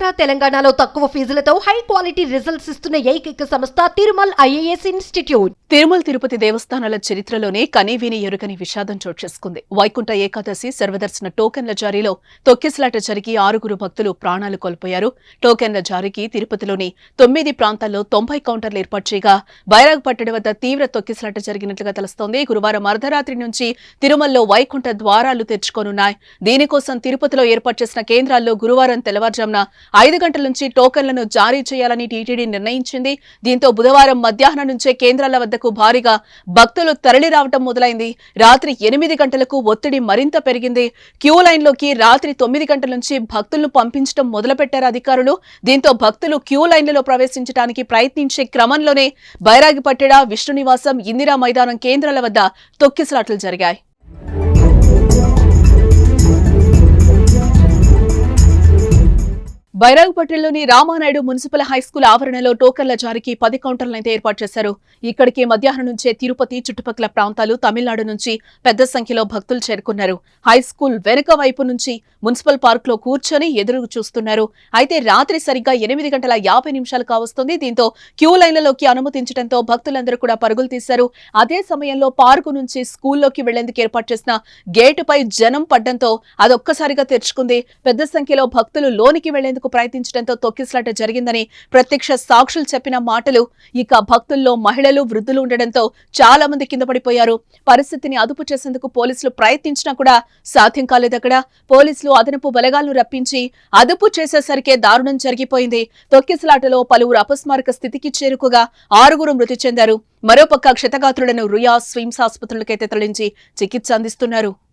ఆంధ్ర తెలంగాణలో తక్కువ ఫీజులతో high quality results ఇస్తున్న ఏకైక సంస్థ తిరుమల్ ఐఏఎస్ ఇన్స్టిట్యూట్. తిరుమల తిరుపతి దేవస్థానాల చరిత్రలోనే కనీవిని ఎరుగని విషాదం చోటు చేసుకుంది. వైకుంఠ ఏకాదశి సర్వదర్శన టోకెన్ల జారీలో తొక్కిసలాట జరిగి ఆరుగురు భక్తులు ప్రాణాలు కోల్పోయారు. టోకెన్ల జారీకి తిరుపతిలోని తొమ్మిది ప్రాంతాల్లో తొంభై కౌంటర్లు ఏర్పాటు చేయగా బైరాగ్ పట్టడి వద్ద తీవ్ర తొక్కిసలాట జరిగినట్లుగా తెలుస్తోంది. గురువారం అర్ధరాత్రి నుంచి తిరుమలలో వైకుంఠ ద్వారాలు తెరుచుకోనున్నాయి. దీనికోసం తిరుపతిలో ఏర్పాటు చేసిన కేంద్రాల్లో గురువారం తెల్లవారుజామున ఐదు గంటల నుంచి టోకెన్లను జారీ చేయాలని టీటీడీ నిర్ణయించింది. దీంతో బుధవారం మధ్యాహ్నం నుంచే కేంద్రాల వద్దకు భారీగా భక్తులు తరలి రావటం మొదలైంది. రాత్రి ఎనిమిది గంటలకు ఒత్తిడి మరింత పెరిగింది. క్యూ లైన్లోకి రాత్రి తొమ్మిది గంటల నుంచి భక్తులను పంపించడం మొదలుపెట్టారు అధికారులు. దీంతో భక్తులు క్యూ లైన్లలో ప్రవేశించడానికి ప్రయత్నించే క్రమంలోనే బైరాగిపట్టెడ విష్ణునివాసం విష్ణు నివాసం ఇందిరా మైదానం కేంద్రాల వద్ద తొక్కిసలాట్లు జరిగాయి. బైరాగుపట్నంలోని రామానాయుడు మున్సిపల్ హైస్కూల్ ఆవరణలో టోకర్ల జారీకి పది కౌంటర్లైతే ఏర్పాటు చేశారు. ఇక్కడికి మధ్యాహ్నం నుంచే తిరుపతి చుట్టుపక్కల ప్రాంతాలు తమిళనాడు నుంచి పెద్ద సంఖ్యలో భక్తులు చేరుకున్నారు. హైస్కూల్ వెనుక వైపు నుంచి మున్సిపల్ పార్క్లో కూర్చొని ఎదురు చూస్తున్నారు. అయితే రాత్రి సరిగ్గా ఎనిమిది గంటల యాభై నిమిషాలు కావస్తుంది. దీంతో క్యూ లైన్లలోకి అనుమతించడంతో భక్తులందరూ కూడా పరుగులు తీశారు. అదే సమయంలో పార్కు నుంచి స్కూల్లోకి వెళ్ళేందుకు ఏర్పాటు చేసిన గేటుపై జనం పడ్డంతో అదొక్కసారిగా తెరుచుకుంది. పెద్ద సంఖ్యలో భక్తులు లోనికి వెళ్ళేందుకు ప్రయత్నించడంతో తొక్కిసలాట జరిగిందని ప్రత్యక్ష సాక్షులు చెప్పిన మాటలు ఇక భక్తుల్లో మహిళలు వృద్ధులు ఉండడంతో చాలా మంది కింద పడిపోయారు. పరిస్థితిని అదుపు చేసేందుకు పోలీసులు ప్రయత్నించినా కూడా సాధ్యం కాలేదక్కడ పోలీసులు అదనపు బలగాలను రప్పించి అదుపు చేసేసరికే దారుణం జరిగిపోయింది. తొక్కిసలాటలో పలువురు అపస్మారక స్థితికి చేరుకుగా ఆరుగురు మృతి చెందారు. మరోపక్క క్షతగాత్రులను రుయా స్విమ్స్ ఆసుపత్రులకైతే తరలించి చికిత్స అందిస్తున్నారు.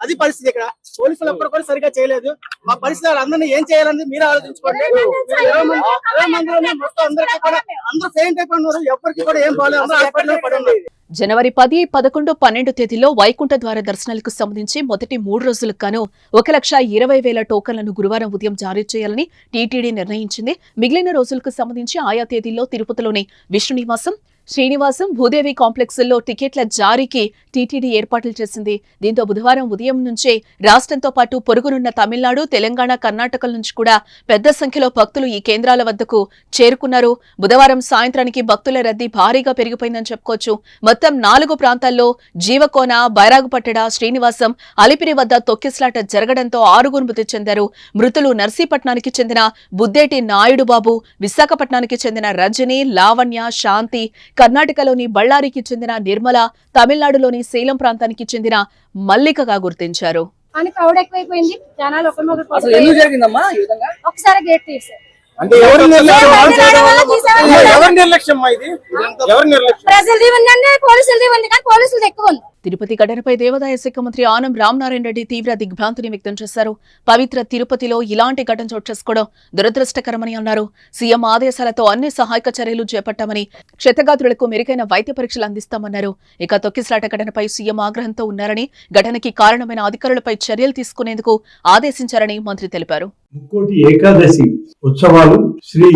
అది పరిస్థితి ఇక్కడ. పోలీసులు ఎప్పుడు కూడా సరిగా చేయలేదు. మా పరిస్థితి అందరినీ ఏం చేయాలని మీరు ఆలోచించుకోండి. మొత్తం అందరికీ కూడా అందరూ ఫెయింట్ అయిపోయి ఉన్నారు. ఎవరికి కూడా ఏం బాగాలేదు అందరూ పడి జనవరి పది పదకొండు పన్నెండు తేదీలో వైకుంఠ ద్వార దర్శనాలకు సంబంధించి మొదటి మూడు రోజులకు గాను ఒక లక్ష ఇరవై వేల టోకన్లను గురువారం ఉదయం జారీ చేయాలని టీటీడీ నిర్ణయించింది. మిగిలిన రోజులకు సంబంధించి ఆయా తేదీల్లో తిరుపతిలోని విష్ణు నివాసం శ్రీనివాసం భూదేవి కాంప్లెక్స్లో టికెట్ల జారీకి టీటీడీ ఏర్పాట్లు చేసింది. దీంతో బుధవారం ఉదయం నుంచే రాష్ట్రంతో పాటు పొరుగునున్న తమిళనాడు తెలంగాణ కర్ణాటకల నుంచి కూడా పెద్ద సంఖ్యలో భక్తులు ఈ కేంద్రాల వద్దకు చేరుకున్నారు. బుధవారం సాయంత్రానికి భక్తుల రద్దీ భారీగా పెరిగిపోయిందని చెప్పుకోవచ్చు. మొత్తం నాలుగు ప్రాంతాల్లో జీవకోన బైరాగుపట్టడ శ్రీనివాసం అలిపిరి వద్ద తొక్కిసలాట జరగడంతో ఆరుగురు మృతి చెందారు. మృతులు నర్సీపట్నానికి చెందిన బుద్దేటి నాయుడు బాబు విశాఖపట్నానికి చెందిన రజని లావణ్య శాంతి కర్ణాటకలోని బళ్ళారికి చెందిన నిర్మల తమిళనాడులోని సేలం ప్రాంతానికి చెందిన మల్లికగా గుర్తించారు. కానీ క్రౌడ్ ఎక్కువైపోయింది. జనాలు ఒకరినొకరు ఒకసారి గేట్ తీసారు అంటే ఎవరి నిర్లక్ష్యం? ఎవరి నిర్లక్ష్యం? ఎవరి నిర్లక్ష్యం? అమ్మా ఇది? ఎవరి నిర్లక్ష్యం? ప్రజలది ఉంది పోలీసులది ఉంది కానీ పోలీసులది ఎక్కువ ఉంది. తిరుపతి ఘటనపై దేవాదాయ శాఖ మంత్రి ఆనం రామనారాయణ రెడ్డి తీవ్ర దిగ్భ్రాంతిని వ్యక్తం చేశారు. పవిత్ర తిరుపతిలో ఇలాంటి ఘటన చోటు చేసుకోవడం దురదృష్టకరమని అన్నారు. సీఎం ఆదేశాలతో అన్ని సహాయక చర్యలు చేపట్టామని క్షతగాత్రులకు మెరుగైన వైద్య పరీక్షలు అందిస్తామన్నారు. ఇక తొక్కిసలాట ఘటనపై సీఎం ఆగ్రహంతో ఉన్నారని ఘటనకి కారణమైన అధికారులపై చర్యలు తీసుకునేందుకు ఆదేశించారని మంత్రి తెలిపారు. ముక్కోటి ఏకాదశి ఉత్సవాలు శ్రీ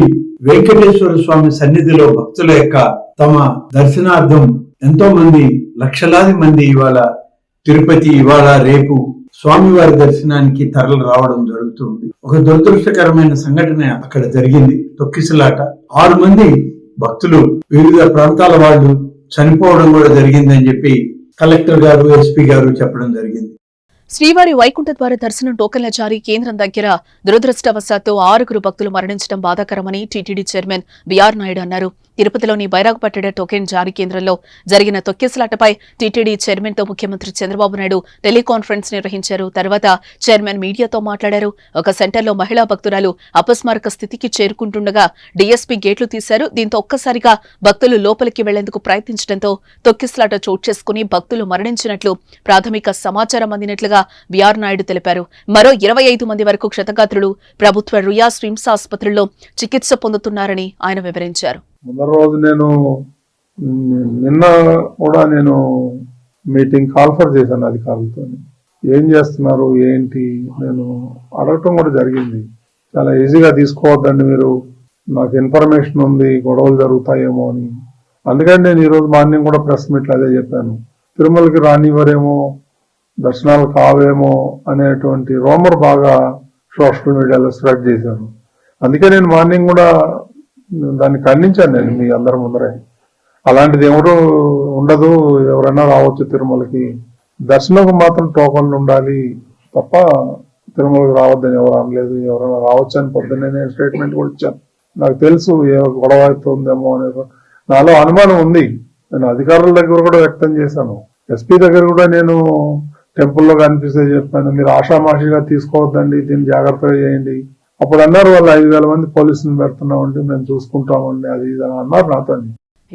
వెంకటేశ్వర స్వామి సన్నిధిలో భక్తుల యొక్క తమ దర్శనార్థం ఎంతో మంది లక్షలాది మంది ఇవాళ తిరుపతి ఇవాళ రేపు స్వామివారి దర్శనానికి తరలి రావడం జరుగుతుంది. ఒక దురదృష్టకరమైన సంఘటన అక్కడ జరిగింది. తొక్కిసలాట. ఆరు మంది భక్తులు వివిధ ప్రాంతాల వాళ్ళు చనిపోవడం కూడా జరిగిందని చెప్పి కలెక్టర్ గారు ఎస్పీ గారు చెప్పడం జరిగింది. శ్రీవారి వైకుంఠ ద్వార దర్శనం టోకన్ల జారీ కేంద్రం దగ్గర దురదృష్టవశాత్తు ఆరుగురు భక్తులు మరణించడం బాధాకరమని టీటీడీ చైర్మన్ బిఆర్ నాయుడు అన్నారు. తిరుపతిలోని బైరాగుపట్టెడ టోకెన్ జారీ కేంద్రంలో జరిగిన తొక్కిసలాటపై టీటీడీ చైర్మన్తో ముఖ్యమంత్రి చంద్రబాబు నాయుడు టెలికాన్ఫరెన్స్ నిర్వహించారు. తర్వాత చైర్మన్ మీడియాతో మాట్లాడారు. ఒక సెంటర్లో మహిళా భక్తురాలు అపస్మారక స్థితికి చేరుకుంటుండగా డీఎస్పీ గేట్లు తీశారు. దీంతో ఒక్కసారిగా భక్తులు లోపలికి వెళ్ళేందుకు ప్రయత్నించడంతో తొక్కిసలాట చోటు చేసుకుని భక్తులు మరణించినట్లు ప్రాథమిక సమాచారం అందినట్లుగా బిఆర్ నాయుడు తెలిపారు. మరో ఇరవై ఐదు మంది వరకు క్షతగాత్రులు ప్రభుత్వ రుయా స్విమ్స్ ఆసుపత్రుల్లో చికిత్స పొందుతున్నారని ఆయన వివరించారు. ముందర రోజు నేను నిన్న కూడా నేను మీటింగ్ కాల్ఫర్ చేశాను అధికారులతో ఏం చేస్తున్నారు ఏంటి? నేను అడగటం కూడా జరిగింది. చాలా ఈజీగా తీసుకోవద్దండి మీరు. నాకు ఇన్ఫర్మేషన్ ఉంది గొడవలు జరుగుతాయేమో అని. అందుకని నేను ఈరోజు మార్నింగ్ కూడా ప్రెస్ మీట్లో అదే చెప్పాను. తిరుమలకి రానివ్వరేమో దర్శనాలు కావేమో అనేటువంటి రోమర్ బాగా సోషల్ మీడియాలో స్ప్రెడ్ చేశాను. అందుకే నేను మార్నింగ్ కూడా దాన్ని ఖండించాను నేను మీ అందరి ముందరే. అలాంటిది ఎవరు ఉండదు ఎవరైనా రావచ్చు తిరుమలకి. దర్శనంకు మాత్రం టోకన్లు ఉండాలి తప్ప తిరుమలకి రావద్దని ఎవరు అనలేదు ఎవరైనా రావచ్చు అని పొద్దున్నే నేను స్టేట్మెంట్ కూడా ఇచ్చాను. నాకు తెలుసు ఏ గొడవ అవుతుందేమో అనే నాలో అనుమానం ఉంది. నేను అధికారుల దగ్గర కూడా వ్యక్తం చేశాను. ఎస్పీ దగ్గర కూడా నేను టెంపుల్లో కనిపిస్తే చెప్పాను మీరు ఆషామాషిగా తీసుకోవద్దండి దీన్ని జాగ్రత్తగా చేయండి. అప్పుడు అన్నారు వాళ్ళు ఐదు వేల మంది పోలీసులు పెడుతున్నామండి మేము చూసుకుంటామండి అది ఇది అని అన్నారు నాతో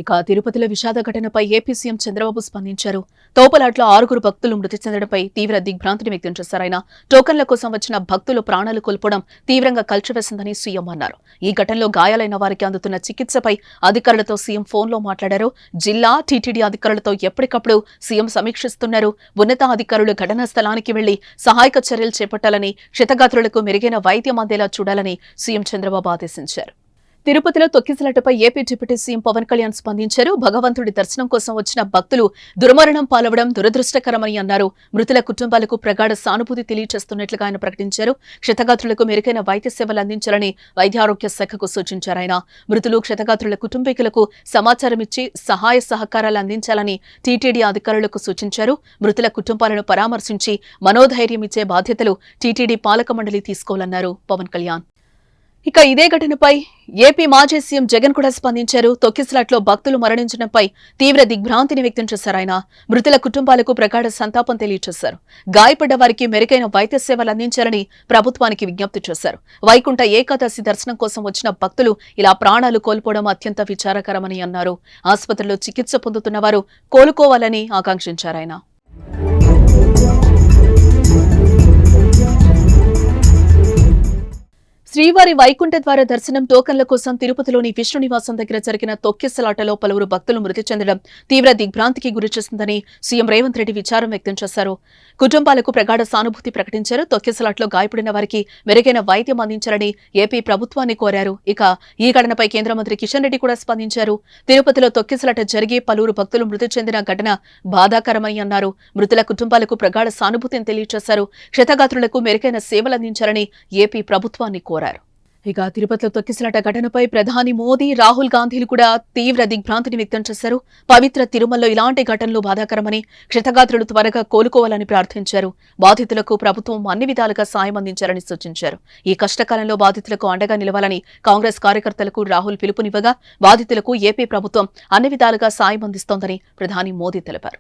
ఇక తిరుపతిలో విషాద ఘటనపై ఏపీ సీఎం చంద్రబాబు స్పందించారు. తోపలాట్లో ఆరుగురు భక్తులు మృతి చెందడంపై తీవ్ర దిగ్భ్రాంతిని వ్యక్తం చేశారు ఆయన. టోకన్ల కోసం వచ్చిన భక్తులు ప్రాణాలు కోల్పోవడం తీవ్రంగా కలిచివేసిందని సీఎం అన్నారు. ఈ ఘటనలో గాయాలైన వారికి అందుతున్న చికిత్సపై అధికారులతో సీఎం ఫోన్లో మాట్లాడారు. జిల్లా టీటీడీ అధికారులతో ఎప్పటికప్పుడు సీఎం సమీక్షిస్తున్నారు. ఉన్నతాధికారులు ఘటనా స్థలానికి వెళ్ళి సహాయక చర్యలు చేపట్టాలని క్షతగాత్రులకు మెరుగైన వైద్యం అందేలా చూడాలని సీఎం చంద్రబాబు ఆదేశించారు. తిరుపతిలో తొక్కిసలాటపై AP deputy CM Pawan Kalyan స్పందించారు. భగవంతుడి దర్శనం కోసం వచ్చిన భక్తులు దుర్మరణం పాలవడం దురదృష్టకరమని అన్నారు. మృతుల కుటుంబాలకు ప్రగాఢ సానుభూతి తెలియజేస్తున్నట్లుగా ఆయన ప్రకటించారు. క్షతగాత్రులకు మెరుగైన వైద్య సేవలు అందించాలని వైద్యారోగ్య శాఖకు సూచించారు ఆయన. మృతులు క్షతగాత్రుల కుటుంబీకులకు సమాచారం ఇచ్చి సహాయ సహకారాలు అందించాలని టీటీడీ అధికారులకు సూచించారు. మృతుల కుటుంబాలను పరామర్శించి మనోధైర్యం ఇచ్చే బాధ్యతలు టీటీడీ పాలక మండలి తీసుకోవాలన్నారు పవన్ కళ్యాణ్. ఇక ఇదే ఘటనపై ఏపీ మాజీ సీఎం జగన్ కూడా స్పందించారు. తొక్కిసలాట్లో భక్తులు మరణించడంపై తీవ్ర దిగ్భ్రాంతిని వ్యక్తం చేశారు ఆయన. మృతుల కుటుంబాలకు ప్రగాఢ సంతాపం తెలియజేశారు గాయపడ్డ వారికి మెరుగైన వైద్య సేవలు అందించాలని ప్రభుత్వానికి విజ్ఞప్తి చేశారు. వైకుంఠ ఏకాదశి దర్శనం కోసం వచ్చిన భక్తులు ఇలా ప్రాణాలు కోల్పోవడం అత్యంత విచారకరమని అన్నారు. ఆసుపత్రిలో చికిత్స పొందుతున్న వారు కోలుకోవాలని ఆకాంక్షించారు ఆయన. శ్రీవారి వైకుంఠ ద్వార దర్శనం టోకన్ల కోసం తిరుపతిలోని విష్ణు నివాసం దగ్గర జరిగిన తొక్కిసలాటలో పలువురు భక్తులు మృతి చెందడం తీవ్ర దిగ్భ్రాంతికి గురిచేసిందని సీఎం రేవంత్ రెడ్డి విచారం వ్యక్తం చేశారు. కుటుంబాలకు ప్రగాఢ సానుభూతి ప్రకటించారు. తొక్కిసలాట్లో గాయపడిన వారికి మెరుగైన వైద్యం అందించాలని ఏపీ ప్రభుత్వాన్ని కోరారు. ఇక ఈ ఘటనపై కేంద్ర మంత్రి కిషన్ రెడ్డి కూడా స్పందించారు. తిరుపతిలో తొక్కిసలాట జరిగి పలువురు భక్తులు మృతి చెందిన ఘటన బాధాకరమని అన్నారు. మృతుల కుటుంబాలకు ప్రగాఢ సానుభూతిని తెలియజేశారు క్షతగాత్రులకు మెరుగైన సేవలందించాలని ఏపీ ప్రభుత్వాన్ని కోరారు. ఇక తిరుపతిలో తొక్కిసలాట ఘటనపై ప్రధాని మోదీ రాహుల్ గాంధీలు కూడా తీవ్ర దిగ్భ్రాంతిని వ్యక్తం చేశారు. పవిత్ర తిరుమలలో ఇలాంటి ఘటనలు బాధాకరమని క్షతగాత్రులు త్వరగా కోలుకోవాలని ప్రార్థించారు. బాధితులకు ప్రభుత్వం అన్ని విధాలుగా సాయం అందించాలని సూచించారు. ఈ కష్టకాలంలో బాధితులకు అండగా నిలవాలని కాంగ్రెస్ కార్యకర్తలకు రాహుల్ పిలుపునివ్వగా బాధితులకు ఏపీ ప్రభుత్వం అన్ని విధాలుగా సాయం అందిస్తోందని ప్రధాని మోదీ తెలిపారు.